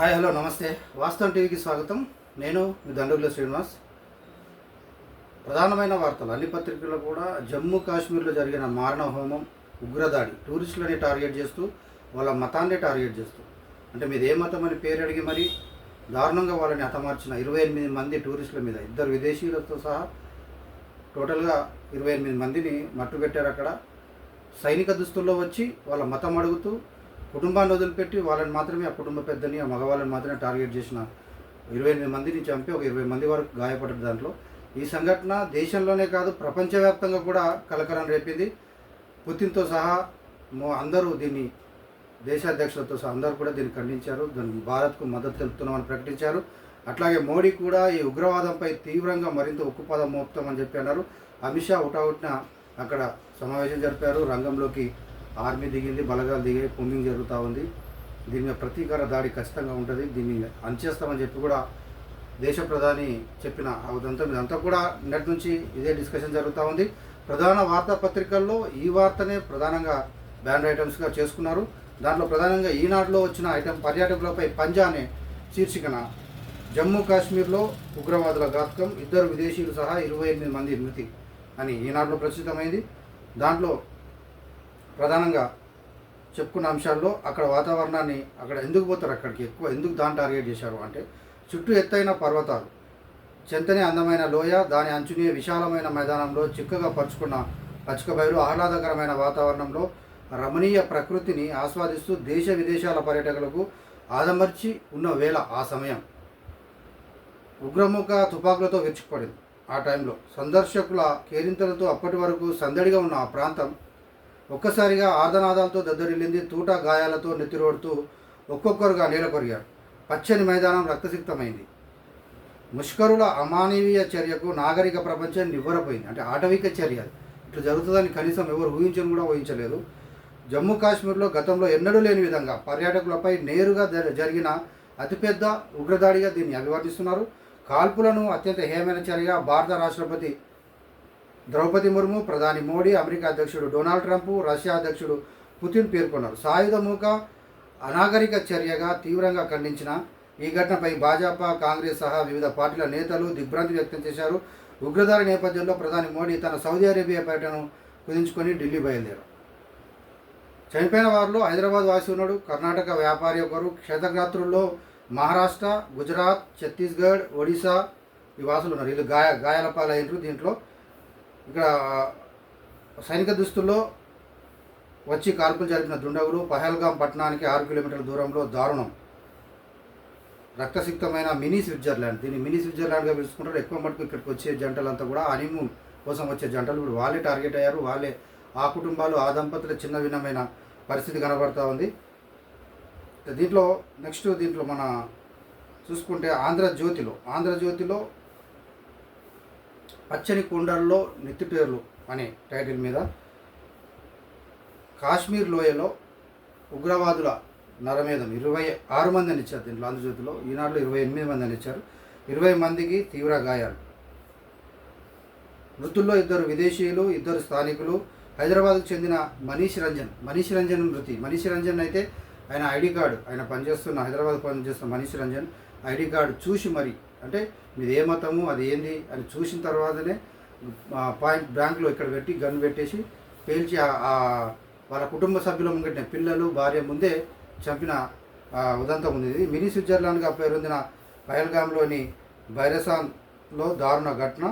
Hi hello నమస్తే. వాస్తవం టీవీకి స్వాగతం. నేను మీ దండగుల శ్రీనివాస్. ప్రధానమైన వార్తలు. అన్ని పత్రికల్లో కూడా జమ్మూ కాశ్మీర్లో జరిగిన మారణ హోమం ఉగ్రదాడి టూరిస్టులని టార్గెట్ చేస్తూ వాళ్ళ మతాన్ని టార్గెట్ చేస్తూ. అంటే మీది ఏ మతం అని పేరు అడిగి మరి దారుణంగా వాళ్ళని హతమార్చిన ఇరవై ఎనిమిది మంది టూరిస్టుల మీద ఇద్దరు విదేశీయులతో సహా టోటల్గా ఇరవై ఎనిమిది మందిని మట్టుపెట్టారు అక్కడ. సైనిక దుస్తుల్లో వచ్చి వాళ్ళ మతం అడుగుతూ కుటుంబాన్ని వదిలిపెట్టి వాళ్ళని మాత్రమే ఆ కుటుంబ పెద్దని ఆ మగవాళ్ళని మాత్రమే టార్గెట్ చేసిన ఇరవై ఎనిమిది మందిని చంపి ఒక ఇరవై మంది వరకు గాయపడ్డారు దాంట్లో. ఈ సంఘటన దేశంలోనే కాదు ప్రపంచవ్యాప్తంగా కూడా కలకలం రేపింది. పుతిన్తో సహా అందరూ దీన్ని దేశాధ్యక్షులతో సహా అందరూ కూడా దీన్ని ఖండించారు. దాన్ని భారత్కు మద్దతు తెలుపుతున్నామని ప్రకటించారు. అట్లాగే మోడీ కూడా ఈ ఉగ్రవాదంపై తీవ్రంగా మరింత ఉక్కుపాదం మోపుతామని చెప్పి అన్నారు. అమిత్ షా ఉటావుట్న అక్కడ సమావేశం జరిపారు. రంగంలోకి ఆర్మీ దిగింది బలగాలు దిగాయి పుంబింగ్ జరుగుతూ ఉంది. దీని మీద ప్రతీకార దాడి ఖచ్చితంగా ఉంటుంది. దీన్ని అంచేస్తామని చెప్పి కూడా దేశ ప్రధాని చెప్పిన అదంతా ఇదంతా కూడా నెట్ నుంచి ఇదే డిస్కషన్ జరుగుతూ ఉంది. ప్రధాన వార్తాపత్రికల్లో ఈ వార్తనే ప్రధానంగా బ్యాండ్ ఐటమ్స్గా చేసుకున్నారు. దాంట్లో ప్రధానంగా ఈనాడులో వచ్చిన ఐటమ్ పర్యాటకులపై పంజా అనే శీర్షికన జమ్మూ కాశ్మీర్లో ఉగ్రవాదుల ఘాతకం ఇద్దరు విదేశీయులు సహా ఇరవై ఎనిమిది మంది మృతి అని ఈనాడులో ప్రచురితమైంది. దాంట్లో ప్రధానంగా చెప్పుకున్న అంశాల్లో అక్కడ వాతావరణాన్ని అక్కడ ఎందుకు పోతారు అక్కడికి ఎక్కువ ఎందుకు దాన్ని టార్గెట్ చేశారు అంటే చుట్టూ ఎత్తైన పర్వతాలు చెంతనే అందమైన లోయ దాని అంచునే విశాలమైన మైదానంలో చిక్కగా పరుచుకున్న పచ్చిక బయలు ఆహ్లాదకరమైన వాతావరణంలో రమణీయ ప్రకృతిని ఆస్వాదిస్తూ దేశ విదేశాల పర్యటకులకు ఆదమర్చి ఉన్న వేళ ఆ సమయం. ఉగ్రముఖ తుపాకులతో విరుచుకుపడింది ఆ టైంలో. సందర్శకుల కేరింతలతో అప్పటి వరకు సందడిగా ఉన్న ఆ ప్రాంతం ఒక్కసారిగా ఆర్ధనాదాలతో దద్దరిల్లింది తూటా గాయాలతో నెత్తిరోడుతూ ఒక్కొక్కరుగా నేలకొరిగారు పచ్చని మైదానం రక్తసిక్తమైంది. ముష్కరుల అమానవీయ చర్యకు నాగరిక ప్రపంచం నివ్వరపోయింది. అంటే ఆటవిక చర్య ఇట్లా జరుగుతుందని కనీసం ఎవరు ఊహించని కూడా ఊహించలేదు. జమ్మూ కాశ్మీర్లో గతంలో ఎన్నడూ లేని విధంగా పర్యాటకులపై నేరుగా జ- జరిగిన అతిపెద్ద ఉగ్రదాడిగా దీన్ని అభివర్ణిస్తున్నారు. కాల్పులను అత్యంత హేమైన చర్యగా భారత రాష్ట్రపతి ద్రౌపది ముర్ము ప్రధాని మోడీ అమెరికా అధ్యక్షుడు డొనాల్డ్ ట్రంప్ రష్యా అధ్యక్షుడు పుతిన్ పేర్కొన్నారు. సాయుధముఖ అనాగరిక చర్యగా తీవ్రంగా ఖండించిన ఈ ఘటనపై భాజపా కాంగ్రెస్ సహా వివిధ పార్టీల నేతలు దిగ్భ్రాంతి వ్యక్తం చేశారు. ఉగ్రదారి నేపథ్యంలో ప్రధాని మోడీ తన సౌదీ అరేబియా పర్యటనను కుదించుకొని ఢిల్లీ బయలుదేరారు. చనిపోయిన వారిలో హైదరాబాద్ వాసి ఉన్నాడు. కర్ణాటక వ్యాపారి ఒకరు. క్షేత్రగాత్రుల్లో మహారాష్ట్ర గుజరాత్ ఛత్తీస్గఢ్ ఒడిశా ఈ వాసులు ఉన్నారు. వీళ్ళు గాయ గాయాల పాలయ్యారు దీంట్లో. ఇక్కడ సైనిక దుస్తుల్లో వచ్చి కాల్పులు జరిపిన దుండగులు పహల్గాం పట్టణానికి ఆరు కిలోమీటర్ల దూరంలో దారుణం. రక్తసిక్తమైన మినీ స్విట్జర్లాండ్. దీన్ని మినీ స్విట్జర్లాండ్గా పిలుచుకుంటారు. ఎక్కువ మటుకు ఇక్కడికి వచ్చే జంటలంతా కూడా హనీమూన్ కోసం వచ్చే జంటలు ఇప్పుడు వాళ్ళే టార్గెట్ అయ్యారు. వాళ్ళే ఆ కుటుంబాలు ఆ దంపతుల చిన్న భిన్నమైన పరిస్థితి కనబడతా ఉంది. దీంట్లో నెక్స్ట్ దీంట్లో మన చూసుకుంటే ఆంధ్రజ్యోతిలో ఆంధ్రజ్యోతిలో పచ్చని కుండల్లో నెత్తిపేర్లు అనే టైటిల్ మీద కాశ్మీర్ లోయలో ఉగ్రవాదుల నరమేధం ఇరవై ఆరు మంది అని ఇచ్చారు దీంట్లో ఆంధ్రజ్యోతిలో ఈనాడులో ఇరవై ఎనిమిది మంది అని ఇచ్చారు ఇరవై మందికి తీవ్ర గాయాలు. మృతుల్లో ఇద్దరు విదేశీయులు ఇద్దరు స్థానికులు. హైదరాబాద్కు చెందిన మనీష్ రంజన్. మనీష్ రంజన్ మృతి. మనీష్ రంజన్ అయితే ఆయన ఐడి కార్డు. ఆయన పనిచేస్తున్న హైదరాబాద్ పనిచేస్తున్న మనీష్ రంజన్ ఐడి కార్డు చూసి మరి అంటే మీది ఏ మతము అది ఏంది అని చూసిన తర్వాతనే పాయింట్ బ్యాంకులో ఇక్కడ పెట్టి గన్ పెట్టేసి పేల్చి వాళ్ళ కుటుంబ సభ్యుల ముంగట్టిన పిల్లలు భార్య ముందే చంపిన ఉదంతం ఉంది. ఇది మినీ స్విట్జర్లాండ్గా పేరొందిన పహల్గామ్లోని బైరసాన్లో దారుణ ఘటన.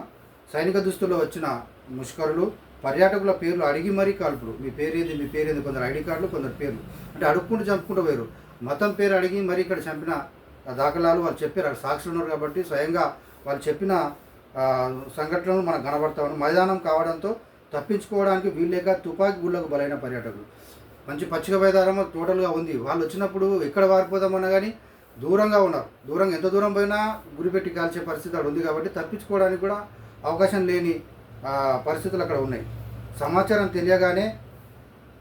సైనిక దుస్తుల్లో వచ్చిన ముష్కరులు పర్యాటకుల పేర్లు అడిగి మరీ కాల్పుడు. మీ పేరేంది మీ పేరేది కొందరు ఐడి కార్డులు కొందరు పేర్లు. అంటే అడుక్కుంటూ చంపుకుంటూ పోయారు. మతం పేరు అడిగి మరీ ఇక్కడ చంపిన దాఖలాలు వాళ్ళు చెప్పారు. అక్కడ సాక్షులు ఉన్నారు కాబట్టి స్వయంగా వాళ్ళు చెప్పిన సంఘటనలు మనకు కనబడతా మైదానం కావడంతో తప్పించుకోవడానికి వీల్లేక తుపాకీ గుళ్ళకు బలైన పర్యాటకులు. మంచి పచ్చిక మైదానం టోటల్గా ఉంది. వాళ్ళు వచ్చినప్పుడు ఎక్కడ వారిపోదామన్నా కానీ దూరంగా ఉన్నారు. దూరంగా ఎంత దూరం పోయినా గురిపెట్టి కాల్చే పరిస్థితి అక్కడ ఉంది కాబట్టి తప్పించుకోవడానికి కూడా అవకాశం లేని పరిస్థితులు అక్కడ ఉన్నాయి. సమాచారం తెలియగానే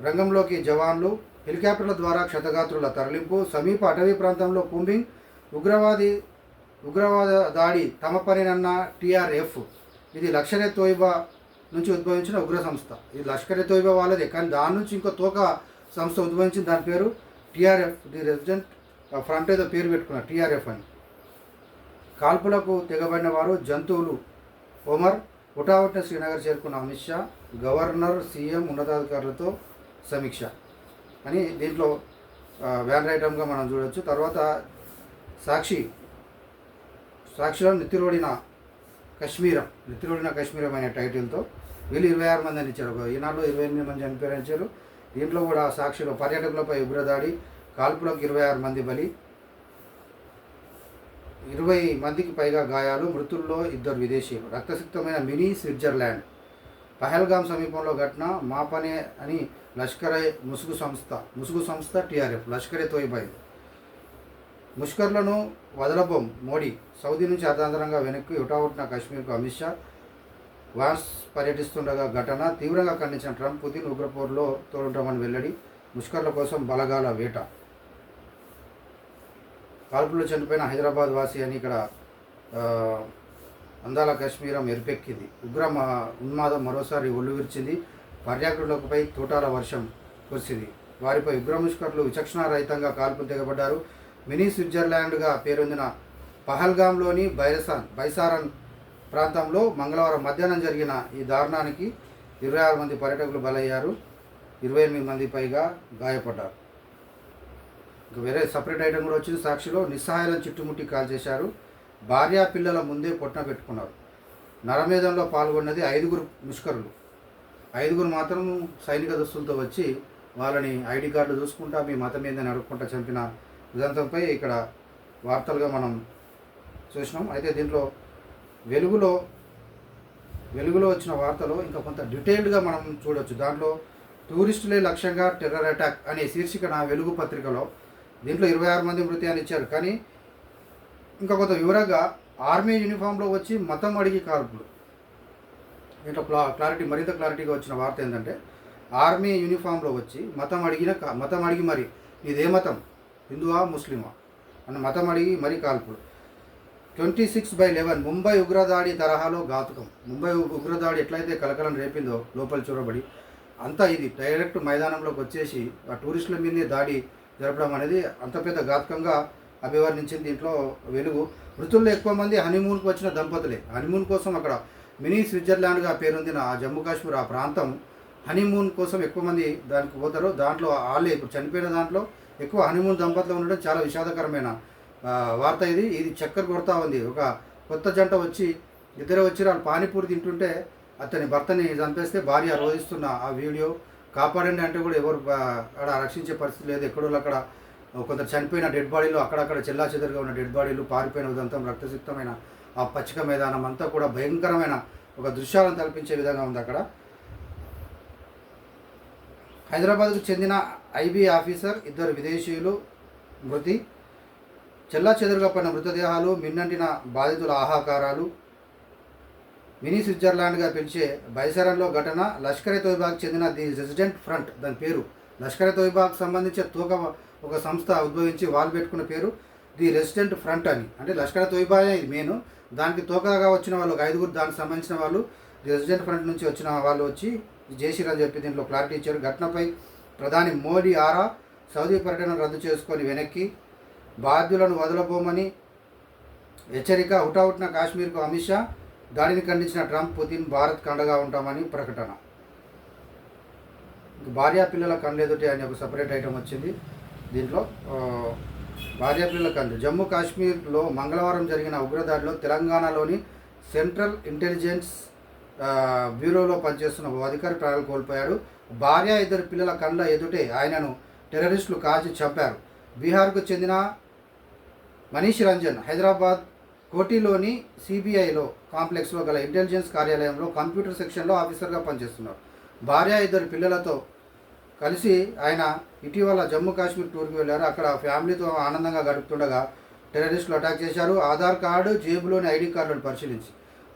రంగంలోకి జవాన్లు హెలికాప్టర్ల ద్వారా క్షతగాత్రుల తరలింపు సమీప అటవీ ప్రాంతంలో కూంబింగ్ ఉగ్రవాది ఉగ్రవాద దాడి తమ పనినన్న టీఆర్ఎఫ్. ఇది లక్షరే తోయిబా నుంచి ఉద్భవించిన ఉగ్ర సంస్థ. ఇది లష్కరే తోయిబా వాళ్ళదే కానీ దాని నుంచి ఇంకో తోక సంస్థ ఉద్భవించిన దాని పేరు టీఆర్ఎఫ్. ది రెసిడెంట్ ఫ్రంట్ ఏదో పేరు పెట్టుకున్నారు టీఆర్ఎఫ్ అని. కాల్పులకు తెగబడిన వారు జంతువులు. ఒమర్ హుటాహుటిన శ్రీనగర్ చేరుకున్న అమిత్ షా గవర్నర్ సీఎం ఉన్నతాధికారులతో సమీక్ష అని దీంట్లో వ్యాన్ రైటమ్గా మనం చూడొచ్చు. తర్వాత సాక్షి సాక్షిలో నెత్తిరోడిన కశ్మీరం నెత్తిరోడిన కశ్మీరం అనే టైటిల్తో వీళ్ళు ఇరవై ఆరు మంది అని ఇచ్చారు ఈనాడులో ఇరవై ఎనిమిది మంది చనిపోయారని దీంట్లో కూడా సాక్షిలో పర్యాటకులపై ఉగ్రదాడి కాల్పులకు ఇరవై ఆరు మంది బలి ఇరవై మందికి పైగా గాయాలు మృతుల్లో ఇద్దరు విదేశీయులు. రక్తసిక్తమైన మినీ స్విట్జర్లాండ్ పహల్గాం సమీపంలో ఘటన మాపనే అని లష్కరే ముసుగు సంస్థ ముసుగు సంస్థ టీఆర్ఎఫ్ లష్కరే తోయిబాయి ముష్కర్లను వదలబోం. మోడీ సౌదీ నుంచి అర్ధాంతరంగా వెనక్కి హుటాహుటిన కాశ్మీర్కు అమిత్ షా వాన్స్ పర్యటిస్తుండగా ఘటన తీవ్రంగా ఖండించిన ట్రంప్ పుతిన్ ఉగ్రపోర్లో తోడుంటామని వెల్లడి ముష్కర్ల కోసం బలగాల వేట. కాల్పుల్లో చనిపోయిన హైదరాబాద్ వాసి అని ఇక్కడ అందాల కాశ్మీరం ఎరుపెక్కింది. ఉగ్ర మ- ఉన్మాదం మరోసారి ఒళ్ళు విరిచింది. పర్యాటకులపై తూటాల వర్షం కురిసింది. వారిపై ఉగ్ర ముష్కర్లు విచక్షణారహితంగా కాల్పులు తెగబడ్డారు. మినీ స్విట్జర్లాండ్గా పేరొందిన పహల్గాంలోని బైరసాన్ బైసారన్ ప్రాంతంలో మంగళవారం మధ్యాహ్నం జరిగిన ఈ దారుణానికి ఇరవై ఆరు మంది పర్యాటకులు బలయ్యారు. ఇరవై ఎనిమిది మంది పైగా గాయపడ్డారు. ఇంకా వేరే సపరేట్ ఐటమ్ కూడా వచ్చింది సాక్షిలో. నిస్సహాయాలను చుట్టుముట్టి కాల్ చేశారు. భార్యా పిల్లల ముందే పొట్టన పెట్టుకున్నారు. నరమేధంలో పాల్గొన్నది ఐదుగురు ముష్కరులు. ఐదుగురు మాత్రం సైనిక దుస్తులతో వచ్చి వాళ్ళని ఐడి కార్డులు చూసుకుంటా మీ మతం ఏందని అడుక్కుంటా చంపిన ఉదంతంపై ఇక్కడ వార్తలుగా మనం చూసినాం. అయితే దీంట్లో వెలుగులో వెలుగులో వచ్చిన వార్తలో ఇంకా కొంత డీటెయిల్డ్గా మనం చూడొచ్చు. దాంట్లో టూరిస్టులే లక్ష్యంగా టెర్రర్ అటాక్ అనే శీర్షిక నా వెలుగు పత్రికలో దీంట్లో ఇరవై ఆరు మంది మృతి అని ఇచ్చారు. కానీ ఇంకా కొంత వివరంగా ఆర్మీ యూనిఫామ్లో వచ్చి మతం అడిగి కాల్పులు. దీంట్లో క్లా క్లారిటీ మరింత క్లారిటీగా వచ్చిన వార్త ఏంటంటే ఆర్మీ యూనిఫామ్లో వచ్చి మతం అడిగిన మతం అడిగి మరి ఇదే మతం? హిందువా ముస్లిమా? అన్న మతం అడిగి మరీ కాల్పులు twenty six by eleven Mumbai ఉగ్రదాడి తరహాలో ఘాతుకం. ముంబై ఉగ్రదాడి ఎట్లయితే కలకలం రేపిందో లోపల చూడబడి అంతా ఇది డైరెక్ట్ మైదానంలోకి వచ్చేసి ఆ టూరిస్టుల మీదే దాడి జరపడం అనేది అంత పెద్ద ఘాతకంగా అభివర్ణించింది దీంట్లో వెలుగు. మృతుల్లో ఎక్కువ మంది హనీమూన్కి వచ్చిన దంపతులే. హనీమూన్ కోసం అక్కడ మినీ స్విట్జర్లాండ్గా పేరొందిన ఆ జమ్మూ కాశ్మీర్ ఆ ప్రాంతం హనీమూన్ కోసం ఎక్కువ మంది దానికి పోతారు. దాంట్లో వాళ్ళే ఇప్పుడు చనిపోయిన దాంట్లో ఎక్కువ హనీమూన్ దంపతులు ఉండడం చాలా విషాదకరమైన వార్త ఇది. ఇది చక్కెర కొడతా ఉంది. ఒక కొత్త జంట వచ్చి ఇద్దరు వచ్చి వాళ్ళు పానీపూరి తింటుంటే అతని భర్తని చంపేస్తే భార్య రోధిస్తున్న ఆ వీడియో కాపాడండి అంటే కూడా ఎవరు అక్కడ రక్షించే పరిస్థితి లేదు. ఎక్కడో అక్కడ కొంత చనిపోయిన డెడ్ బాడీలు అక్కడక్కడ చెల్లా చెదరుగా ఉన్న డెడ్ బాడీలు పారిపోయిన ఉదంతం రక్తసిక్తమైన ఆ పచ్చిక మైదానం అంతా కూడా భయంకరమైన ఒక దృశ్యాలను తలపించే విధంగా ఉంది అక్కడ. హైదరాబాద్కు చెందిన ఐబీ ఆఫీసర్ ఇద్దరు విదేశీయులు మృతి. చెల్లా చెదురుగా పడిన మృతదేహాలు మిన్నంటిన బాధితుల ఆహాకారాలు. మినీ స్విట్జర్లాండ్గా పిలిచే బైసరంలో ఘటన లష్కరే తోయిబాకి చెందిన ది రెసిడెంట్ ఫ్రంట్ దాని పేరు. లష్కరే తోయిబాకు సంబంధించిన తూక ఒక సంస్థ ఉద్భవించి వాళ్ళు పెట్టుకున్న పేరు ది రెసిడెంట్ ఫ్రంట్ అని. అంటే లష్కరే తోయిబాయే ఇది మెయిన్. దానికి తోకగా వచ్చిన వాళ్ళు ఒక ఐదుగురు దానికి సంబంధించిన వాళ్ళు రెసిడెంట్ ఫ్రంట్ నుంచి వచ్చిన వాళ్ళు వచ్చి జేసీరని చెప్పి దీంట్లో క్లారిటీ ఇచ్చారు. ఘటనపై ప్రధాని మోడీ ఆరా సౌదీ పర్యటన రద్దు చేసుకొని వెనక్కి బాధ్యులను వదలబోమని హెచ్చరిక హుటాహుట్న కాశ్మీర్కు అమిత్ షా దాడిని ఖండించిన ట్రంప్ పుతిన్ భారత్ కండగా ఉంటామని ప్రకటన. భార్యా పిల్లల కళ్ళెదుటి అనే ఒక సపరేట్ ఐటమ్ వచ్చింది. దీంట్లో ఆ, భార్యా పిల్లల కళ్ళు జమ్మూ కాశ్మీర్లో మంగళవారం జరిగిన ఉగ్రదాడిలో తెలంగాణలోని సెంట్రల్ ఇంటెలిజెన్స్ బ్యూరోలో పనిచేస్తున్న ఓ అధికారి ప్రాణాలు కోల్పోయాడు. భార్య ఇద్దరు పిల్లల కళ్ళ ఎదుటే ఆయనను టెర్రరిస్టులు కాల్చి చంపారు. బీహార్కు చెందిన మనీష్ రంజన్ హైదరాబాద్ కోటిలోని సిబిఐలో కాంప్లెక్స్లో గల ఇంటెలిజెన్స్ కార్యాలయంలో కంప్యూటర్ సెక్షన్లో ఆఫీసర్గా పనిచేస్తున్నారు. భార్య ఇద్దరు పిల్లలతో కలిసి ఆయన ఇటీవల జమ్మూ కాశ్మీర్ టూర్కి వెళ్ళారు. అక్కడ ఫ్యామిలీతో ఆనందంగా గడుపుతుండగా టెర్రరిస్టులు అటాక్ చేశారు. ఆధార్ కార్డు జేబులోని ఐడి కార్డులను పరిశీలించి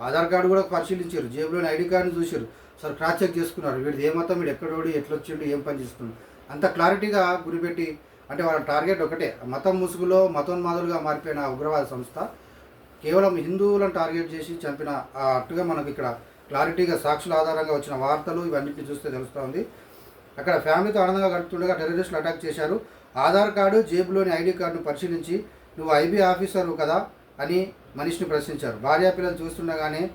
ఆధార్ కార్డు కూడా పరిశీలించారు. జేబులోని ఐడి కార్డును చూశారు. సార్ క్రాస్ చెక్ చేసుకున్నారు. వీడు ఏ మతం వీడు ఎక్కడోడు ఎట్లొచ్చిండు ఏం పని చేస్తున్నాడు అంత క్లారిటీగా గురిపెట్టి అంటే వాళ్ళ టార్గెట్ ఒకటే. మతం ముసుగులో మతోన్మాదులుగా మారిపోయిన ఉగ్రవాద సంస్థ కేవలం హిందువులను టార్గెట్ చేసి చంపిన ఆ అట్టుగా మనకు ఇక్కడ క్లారిటీగా సాక్షుల ఆధారంగా వచ్చిన వార్తలు ఇవన్నిటిని చూస్తే తెలుస్తుంది. అక్కడ ఫ్యామిలీతో ఆనందంగా గడుపుతుండగా టెర్రరిస్టులు అటాక్ చేశారు. ఆధార్ కార్డు జేబులోని ఐడి కార్డును పరిశీలించి నువ్వు ఐబీ ఆఫీసరు కదా అని మనీష్ని ప్రశ్నించారు. భార్యా పిల్లలు చూస్తుండగానే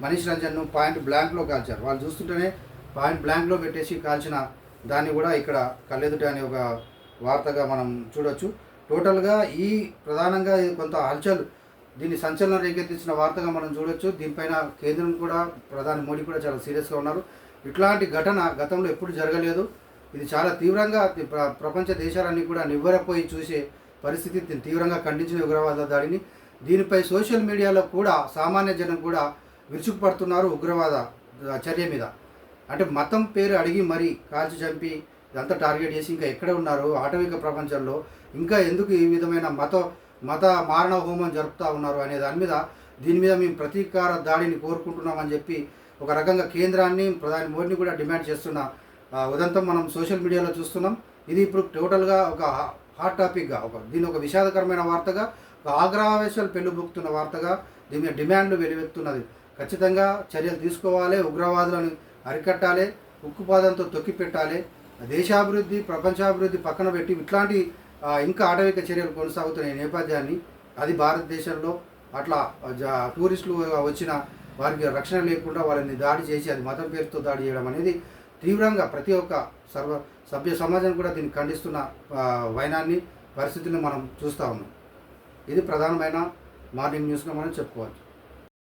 మనీష్ రంజన్ను పాయింట్ బ్లాంక్లో కాల్చారు. వాళ్ళు చూస్తుంటేనే పాయింట్ బ్లాంక్లో పెట్టేసి కాల్చిన దాన్ని కూడా ఇక్కడ కళ్ళెదుట అనే ఒక వార్తగా మనం చూడొచ్చు. టోటల్గా ఈ ప్రధానంగా కొంత హల్చల్ దీన్ని సంచలనం రేకెత్తించిన వార్తగా మనం చూడొచ్చు. దీనిపైన కేంద్రం కూడా ప్రధాని మోడీ కూడా చాలా సీరియస్గా ఉన్నారు. ఇట్లాంటి ఘటన గతంలో ఎప్పుడు జరగలేదు. ఇది చాలా తీవ్రంగా ప్ర- ప్రపంచ దేశాలన్నీ కూడా నివ్వరపోయి చూసే పరిస్థితి తీవ్రంగా ఖండించిన ఉగ్రవాద దాడిని. దీనిపై సోషల్ మీడియాలో కూడా సామాన్య జనం కూడా విరుచుకుపడుతున్నారు ఉగ్రవాద చర్య మీద. అంటే మతం పేరు అడిగి మరీ కాల్చి చంపి ఇదంతా టార్గెట్ చేసి ఇంకా ఎక్కడ ఉన్నారు? ఆటవిక ప్రపంచంలో ఇంకా ఎందుకు ఈ విధమైన మత మత మారణ హోమం జరుపుతూ ఉన్నారు అనే దాని మీద దీని మీద మేము ప్రతీకార దాడిని కోరుకుంటున్నామని చెప్పి ఒక రకంగా కేంద్రాన్ని ప్రధాని మోడీని కూడా డిమాండ్ చేస్తున్న ఉదంతం మనం సోషల్ మీడియాలో చూస్తున్నాం. ఇది ఇప్పుడు టోటల్గా ఒక హాట్ టాపిక్గా ఒక దీని ఒక విషాదకరమైన వార్తగా ఆగ్రహావేశాలు పెళ్ళుబుక్కుతున్న వార్తగా దీని మీద డిమాండ్లు వెలువెత్తున్నది. ఖచ్చితంగా చర్యలు తీసుకోవాలి ఉగ్రవాదులను అరికట్టాలి ఉక్కుపాదంతో తొక్కిపెట్టాలి దేశాభివృద్ధి ప్రపంచాభివృద్ధి పక్కన పెట్టి ఇట్లాంటి ఇంకా ఆటవిక చర్యలు కొనసాగుతున్న ఈ నేపథ్యాన్ని అది భారతదేశంలో అట్లా టూరిస్టులు వచ్చిన వారికి రక్షణ లేకుండా వాళ్ళని దాడి చేసి అది మతం పేరుతో దాడి చేయడం అనేది తీవ్రంగా ప్రతి ఒక్క సర్వ సభ్య సమాజం కూడా దీన్ని ఖండిస్తున్న వైనాన్ని పరిస్థితిని మనం చూస్తూ ఉన్నాం. ఇది ప్రధానమైన మార్నింగ్ న్యూస్గా మనం చెప్పుకోవచ్చు.